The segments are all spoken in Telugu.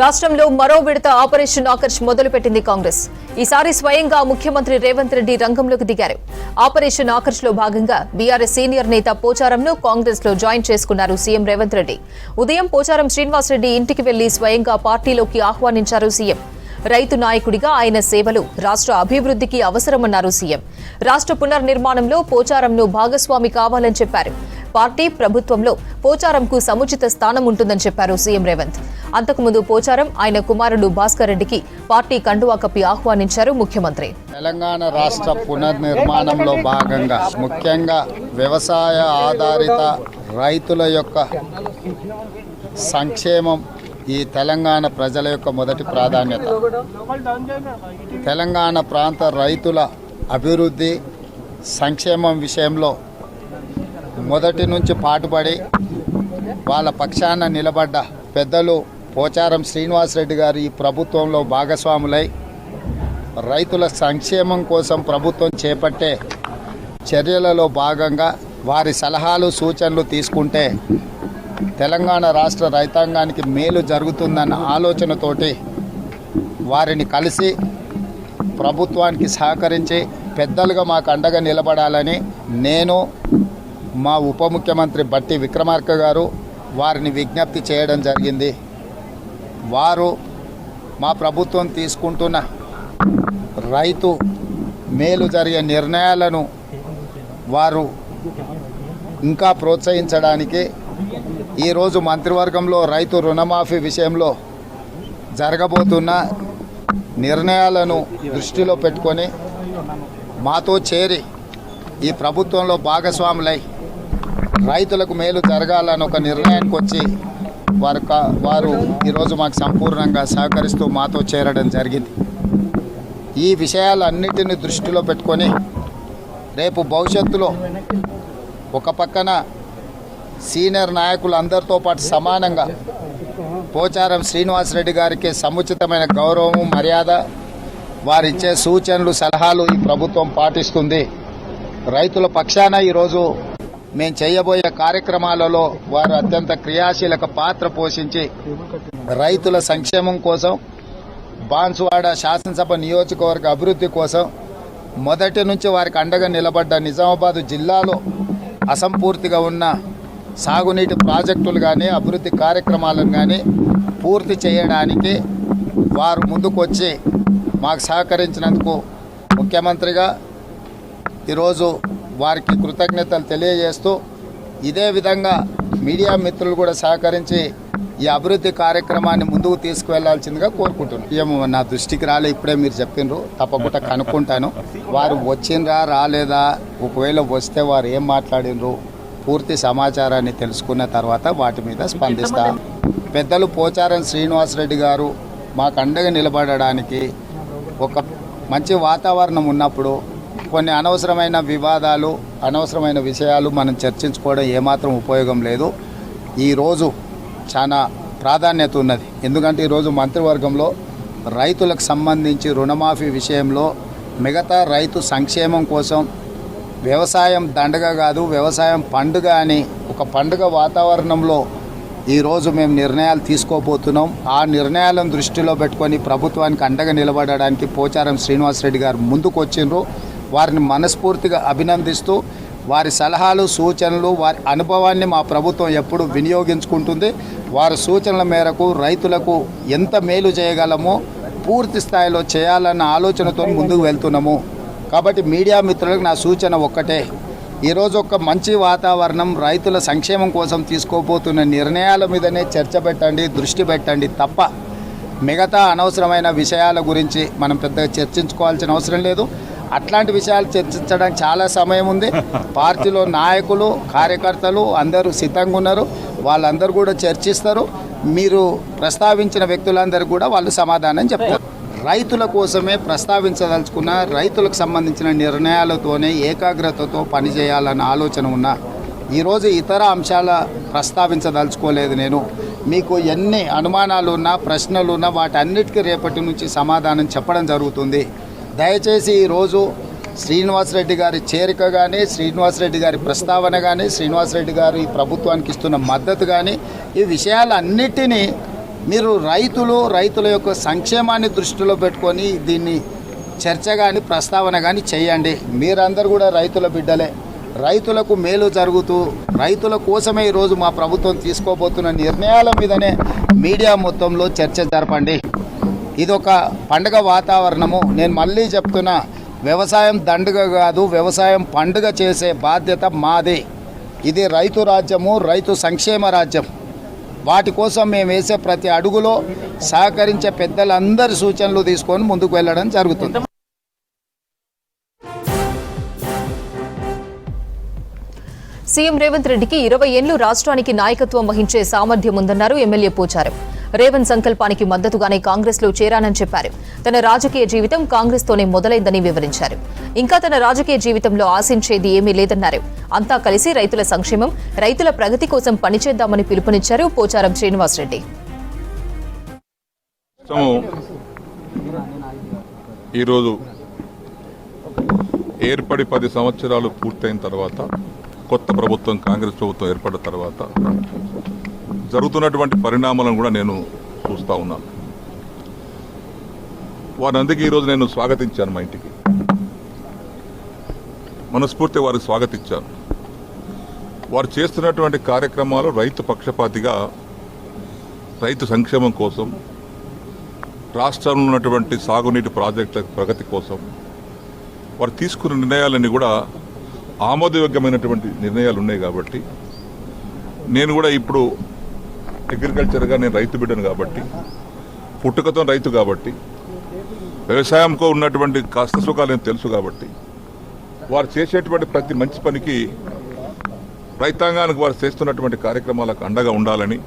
రాష్ట్రంలో మరో విడత ఆపరేషన్ ఆకర్ష్ మొదలుపెట్టింది కాంగ్రెస్. ఈసారి స్వయంగా ముఖ్యమంత్రి రేవంత్ రెడ్డి రంగంలోకి దిగారు. ఆపరేషన్ ఆకర్ష్లో భాగంగా బీఆర్ఎస్ సీనియర్ నేత పోచారంను కాంగ్రెస్లో జాయిన్ చేసుకున్నారు సీఎం రేవంత్ రెడ్డి. ఉదయం పోచారం శ్రీనివాసరెడ్డి ఇంటికి వెళ్ళి స్వయంగా పార్టీలోకి ఆహ్వానించారు సీఎం. రైతు నాయకుడిగా ఆయన సేవలు రాష్ట్ర అభివృద్ధికి అవసరమన్నారు సీఎం. రాష్ట్ర పునర్నిర్మాణంలో పోచారంను భాగస్వామి కావాలని చెప్పారు. పార్టీ ప్రభుత్వంలో పోచారంకు సముచిత స్థానం ఉంటుందని చెప్పారు సీఎం రేవంత్. అంతకుముందు పోచారం ఆయన కుమారుడు భాస్కర్ రెడ్డికి పార్టీ కండువా కప్పి ఆహ్వానించారు ముఖ్యమంత్రి. తెలంగాణ రాష్ట్ర పునర్నిర్మాణంలో భాగంగా ముఖ్యంగా వ్యవసాయ ఆధారిత రైతుల యొక్క సంక్షేమం ఈ తెలంగాణ ప్రజల యొక్క మొదటి ప్రాధాన్యత. తెలంగాణ ప్రాంత రైతుల అభివృద్ధి సంక్షేమం విషయంలో మొదటి నుంచి పాటుపడి వాళ్ళ పక్షాన నిలబడ్డ పెద్దలు పోచారం శ్రీనివాసరెడ్డి గారు ఈ ప్రభుత్వంలో భాగస్వాములై రైతుల సంక్షేమం కోసం ప్రభుత్వం చేపట్టే చర్యలలో భాగంగా వారి సలహాలు సూచనలు తీసుకుంటే తెలంగాణ రాష్ట్ర రైతాంగానికి మేలు జరుగుతుందన్న ఆలోచనతోటి వారిని కలిసి ప్రభుత్వానికి సహకరించి పెద్దలుగా మాకు అండగా నిలబడాలని నేను మా ఉప ముఖ్యమంత్రి బట్టి విక్రమార్క గారు వారిని విజ్ఞప్తి చేయడం జరిగింది. వారు మా ప్రభుత్వం తీసుకుంటున్న రైతు మేలు జరిగే నిర్ణయాలను వారు ఇంకా ప్రోత్సహించడానికి ఈరోజు మంత్రివర్గంలో రైతు రుణమాఫీ విషయంలో జరగబోతున్న నిర్ణయాలను దృష్టిలో పెట్టుకొని మాతో చేరి ఈ ప్రభుత్వంలో భాగస్వాములై రైతులకు మేలు జరగాలని ఒక నిర్ణయానికి వచ్చి వారు వారు ఈరోజు మాకు సంపూర్ణంగా సహకరిస్తూ మాతో చేరడం జరిగింది. ఈ విషయాలన్నిటిని దృష్టిలో పెట్టుకొని రేపు భవిష్యత్తులో ఒక పక్కన సీనియర్ నాయకులు అందరితో పాటు సమానంగా పోచారం శ్రీనివాసరెడ్డి గారికి సముచితమైన గౌరవం మర్యాద వారిచ్చే సూచనలు సలహాలు ఈ ప్రభుత్వం పాటిస్తుంది. రైతుల పక్షాన ఈరోజు మేము చేయబోయే కార్యక్రమాలలో వారు అత్యంత క్రియాశీలక పాత్ర పోషించి రైతుల సంక్షేమం కోసం బాన్సువాడ శాసనసభ నియోజకవర్గ అభివృద్ధి కోసం మొదటి నుంచి వారికి అండగా నిలబడ్డ నిజామాబాద్ జిల్లాలో అసంపూర్తిగా ఉన్న సాగునీటి ప్రాజెక్టులు కానీ అభివృద్ధి కార్యక్రమాలను కానీ పూర్తి చేయడానికి వారు ముందుకొచ్చి మాకు సహకరించినందుకు ముఖ్యమంత్రిగా ఈరోజు వారికి కృతజ్ఞతలు తెలియజేస్తూ ఇదే విధంగా మీడియా మిత్రులు కూడా సహకరించి ఈ అభివృద్ధి కార్యక్రమాన్ని ముందుకు తీసుకువెళ్ళాల్సిందిగా కోరుకుంటున్నాను. ఏమో నా దృష్టికి రాలే ఇప్పుడే మీరు చెప్పినారు. తప్పకుండా కనుక్కుంటాను. వారు వచ్చిండ్రా రాలేదా? ఒకవేళ వస్తే వారు ఏం మాట్లాడినరు? పూర్తి సమాచారాన్ని తెలుసుకున్న తర్వాత వాటి మీద స్పందిస్తాను పెద్దలు పోచారం శ్రీనివాసరెడ్డి గారు మాకు అండగా నిలబడడానికి ఒక మంచి వాతావరణం ఉన్నప్పుడు కొన్ని అనవసరమైన వివాదాలు అనవసరమైన విషయాలు మనం చర్చించుకోవడం ఏమాత్రం ఉపయోగం లేదు. ఈరోజు చాలా ప్రాధాన్యత ఉన్నది. ఎందుకంటే ఈరోజు మంత్రివర్గంలో రైతులకు సంబంధించి రుణమాఫీ విషయంలో మిగతా రైతు సంక్షేమం కోసం వ్యవసాయం దండగ కాదు వ్యవసాయం పండుగ అని ఒక పండుగ వాతావరణంలో ఈరోజు మేము నిర్ణయాలు తీసుకోబోతున్నాం. ఆ నిర్ణయాలను దృష్టిలో పెట్టుకొని ప్రభుత్వానికి అండగా నిలబడడానికి పోచారం శ్రీనివాసరెడ్డి గారు ముందుకు వచ్చిండ్రు వారిని మనస్ఫూర్తిగా అభినందిస్తూ వారి సలహాలు సూచనలు వారి అనుభవాన్ని మా ప్రభుత్వం ఎప్పుడు వినియోగించుకుంటుంది. వారి సూచనల మేరకు రైతులకు ఎంత మేలు చేయగలమో పూర్తి స్థాయిలో చేయాలన్న ఆలోచనతో ముందుకు వెళ్తున్నాము. కాబట్టి మీడియా మిత్రులకు నా సూచన ఒక్కటే. ఈరోజు ఒక మంచి వాతావరణం రైతుల సంక్షేమం కోసం తీసుకోబోతున్న నిర్ణయాల మీదనే చర్చ పెట్టండి దృష్టి పెట్టండి తప్ప మిగతా అనవసరమైన విషయాల గురించి మనం పెద్దగా చర్చించుకోవాల్సిన అవసరం లేదు. అట్లాంటి విషయాలు చర్చించడానికి చాలా సమయం ఉంది. పార్టీలో నాయకులు కార్యకర్తలు అందరూ సిద్ధంగా ఉన్నారు. వాళ్ళందరూ కూడా చర్చిస్తారు. మీరు ప్రస్తావించిన వ్యక్తులందరూ కూడా వాళ్ళు సమాధానం చెప్తారు. రైతుల కోసమే ప్రస్తావించదలుచుకున్న రైతులకు సంబంధించిన నిర్ణయాలతోనే ఏకాగ్రతతో పనిచేయాలన్న ఆలోచన ఉన్న ఈరోజు ఇతర అంశాల ప్రస్తావించదలుచుకోలేదు నేను. మీకు ఎన్ని అనుమానాలు ఉన్నా ప్రశ్నలు ఉన్నా వాటన్నిటికీ రేపటి నుంచి సమాధానం చెప్పడం జరుగుతుంది. దయచేసి ఈరోజు శ్రీనివాసరెడ్డి గారి చేరిక కానీ శ్రీనివాసరెడ్డి గారి ప్రస్తావన కానీ శ్రీనివాసరెడ్డి గారు ఈ ప్రభుత్వానికి ఇస్తున్న మద్దతు కానీ ఈ విషయాలన్నిటినీ మీరు రైతులు రైతుల యొక్క సంక్షేమాన్ని దృష్టిలో పెట్టుకొని దీన్ని చర్చ కానీ ప్రస్తావన కానీ చేయండి. మీరందరూ కూడా రైతుల బిడ్డలే. రైతులకు మేలు జరుగుతూ రైతుల కోసమే ఈరోజు మా ప్రభుత్వం తీసుకోబోతున్న నిర్ణయాల మీదనే మీడియా మొత్తంలో చర్చ జరపండి. ఇది ఒక పండుగ వాతావరణము. నేను మళ్ళీ చెప్తున్నా వ్యవసాయం దండుగ కాదు వ్యవసాయం పండుగ చేసే బాధ్యత మాదే. ఇది రైతు రాజ్యము రైతు సంక్షేమ రాజ్యం. వాటి కోసం మేము వేసే ప్రతి అడుగులో సహకరించే పెద్దలందరి సూచనలు తీసుకొని ముందుకు వెళ్ళడం జరుగుతుంది. సీఎం రేవంత్ రెడ్డికి ఇరవై ఏళ్ళు రాష్ట్రానికి నాయకత్వం వహించే సామర్థ్యం ఉందన్నారు ఎమ్మెల్యే పోచారం. రేవంత్ సంకల్పానికి మద్దతుగానే కాంగ్రెస్లో చేరానని చెప్పారు. తన రాజకీయ జీవితం కాంగ్రెస్ తోనే మొదలైందని వివరించారు. ఇంకా తన రాజకీయ జీవితంలో ఆశించేది ఏమీ లేదన్నారు. అంతా కలిసి రైతుల సంక్షేమం రైతుల ప్రగతి కోసం పనిచేద్దామని పిలుపునిచ్చారు పోచారం శ్రీనివాసరెడ్డి. ఈరోజు ఏర్పడి పది సంవత్సరాలు పూర్తయిన తర్వాత కొత్త ప్రభుత్వం కాంగ్రెస్ ప్రభుత్వం ఏర్పడిన తర్వాత జరుగుతున్నటువంటి పరిణామాలను కూడా నేను చూస్తూ ఉన్నాను. వారిని అందుకే ఈరోజు నేను స్వాగతించాను మా ఇంటికి. మనస్ఫూర్తి వారికి స్వాగతించాను. వారు చేస్తున్నటువంటి కార్యక్రమాలు రైతు పక్షపాతిగా రైతు సంక్షేమం కోసం రాష్ట్రంలో ఉన్నటువంటి సాగునీటి ప్రాజెక్టుల ప్రగతి కోసం వారు తీసుకున్న నిర్ణయాలన్నీ కూడా ఆమోదయోగ్యమైనటువంటి నిర్ణయాలు ఉన్నాయి కాబట్టి నేను కూడా ఇప్పుడు అగ్రికల్చర్గా నేను రైతు బిడ్డను కాబట్టి పుట్టుకతో రైతు కాబట్టి వ్యవసాయంకో ఉన్నటువంటి కష్ట సుఖాలు నేను తెలుసు కాబట్టి వారు చేసేటువంటి ప్రతి మంచి పనికి రైతాంగానికి వారు చేస్తున్నటువంటి కార్యక్రమాలకు అండగా ఉండాలని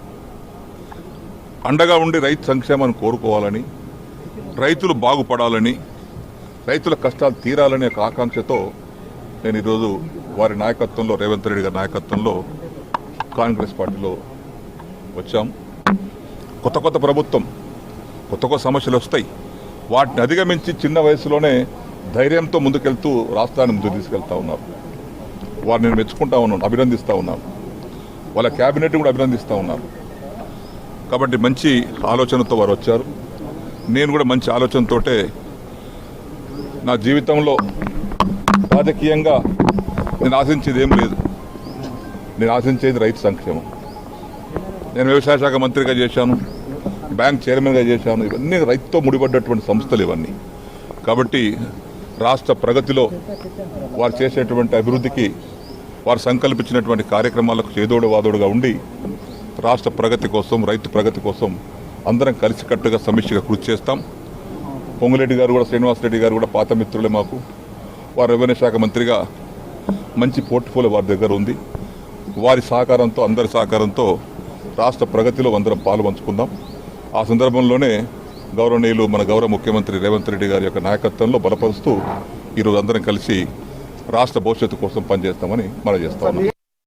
అండగా ఉండి రైతు సంక్షేమాన్ని కోరుకోవాలని రైతులు బాగుపడాలని రైతుల కష్టాలు తీరాలనే ఒక ఆకాంక్షతో నేను ఈరోజు వారి నాయకత్వంలో రేవంత్ రెడ్డి గారి నాయకత్వంలో కాంగ్రెస్ పార్టీలో వచ్చాం. కొత్త కొత్త ప్రభుత్వం కొత్త కొత్త సమస్యలు వస్తాయి. వాటిని అధిగమించి చిన్న వయసులోనే ధైర్యంతో ముందుకెళ్తూ రాష్ట్రాన్ని ముందుకు తీసుకెళ్తా ఉన్నారు. వారిని నేను మెచ్చుకుంటా ఉన్నాను అభినందిస్తూ ఉన్నాను. వాళ్ళ క్యాబినెట్ కూడా అభినందిస్తూ ఉన్నారు కాబట్టి మంచి ఆలోచనతో వారు వచ్చారు. నేను కూడా మంచి ఆలోచనతోటే నా జీవితంలో రాజకీయంగా నేను ఆశించేది ఏం లేదు. నేను ఆశించేది రైతు సంక్షేమం. నేను వ్యవసాయ శాఖ మంత్రిగా చేశాను బ్యాంక్ చైర్మన్గా చేశాను ఇవన్నీ రైతుతో ముడిపడ్డటువంటి సంస్థలు ఇవన్నీ. కాబట్టి రాష్ట్ర ప్రగతిలో వారు చేసేటువంటి అభివృద్ధికి వారు సంకల్పించినటువంటి కార్యక్రమాలకు చేదోడు వాదోడుగా ఉండి రాష్ట్ర ప్రగతి కోసం రైతు ప్రగతి కోసం అందరం కలిసికట్టుగా సమిష్టిగా కృషి చేస్తాం. పొంగులేటి గారు కూడా శ్రీనివాసరెడ్డి గారు కూడా పాత మిత్రులే మాకు. వారు రెవెన్యూ శాఖ మంత్రిగా మంచి పోర్ట్ఫోలియో వారి దగ్గర ఉంది. వారి సహకారంతో అందరి సహకారంతో రాష్ట్ర ప్రగతిలో అందరం పాలు పంచుకుందాం. ఆ సందర్భంలోనే గౌరవనీయులు మన గౌరవ ముఖ్యమంత్రి రేవంత్ రెడ్డి గారి యొక్క నాయకత్వంలో బలపరుస్తూ ఈరోజు అందరం కలిసి రాష్ట్ర భవిష్యత్తు కోసం పనిచేస్తామని మనం చేస్తాం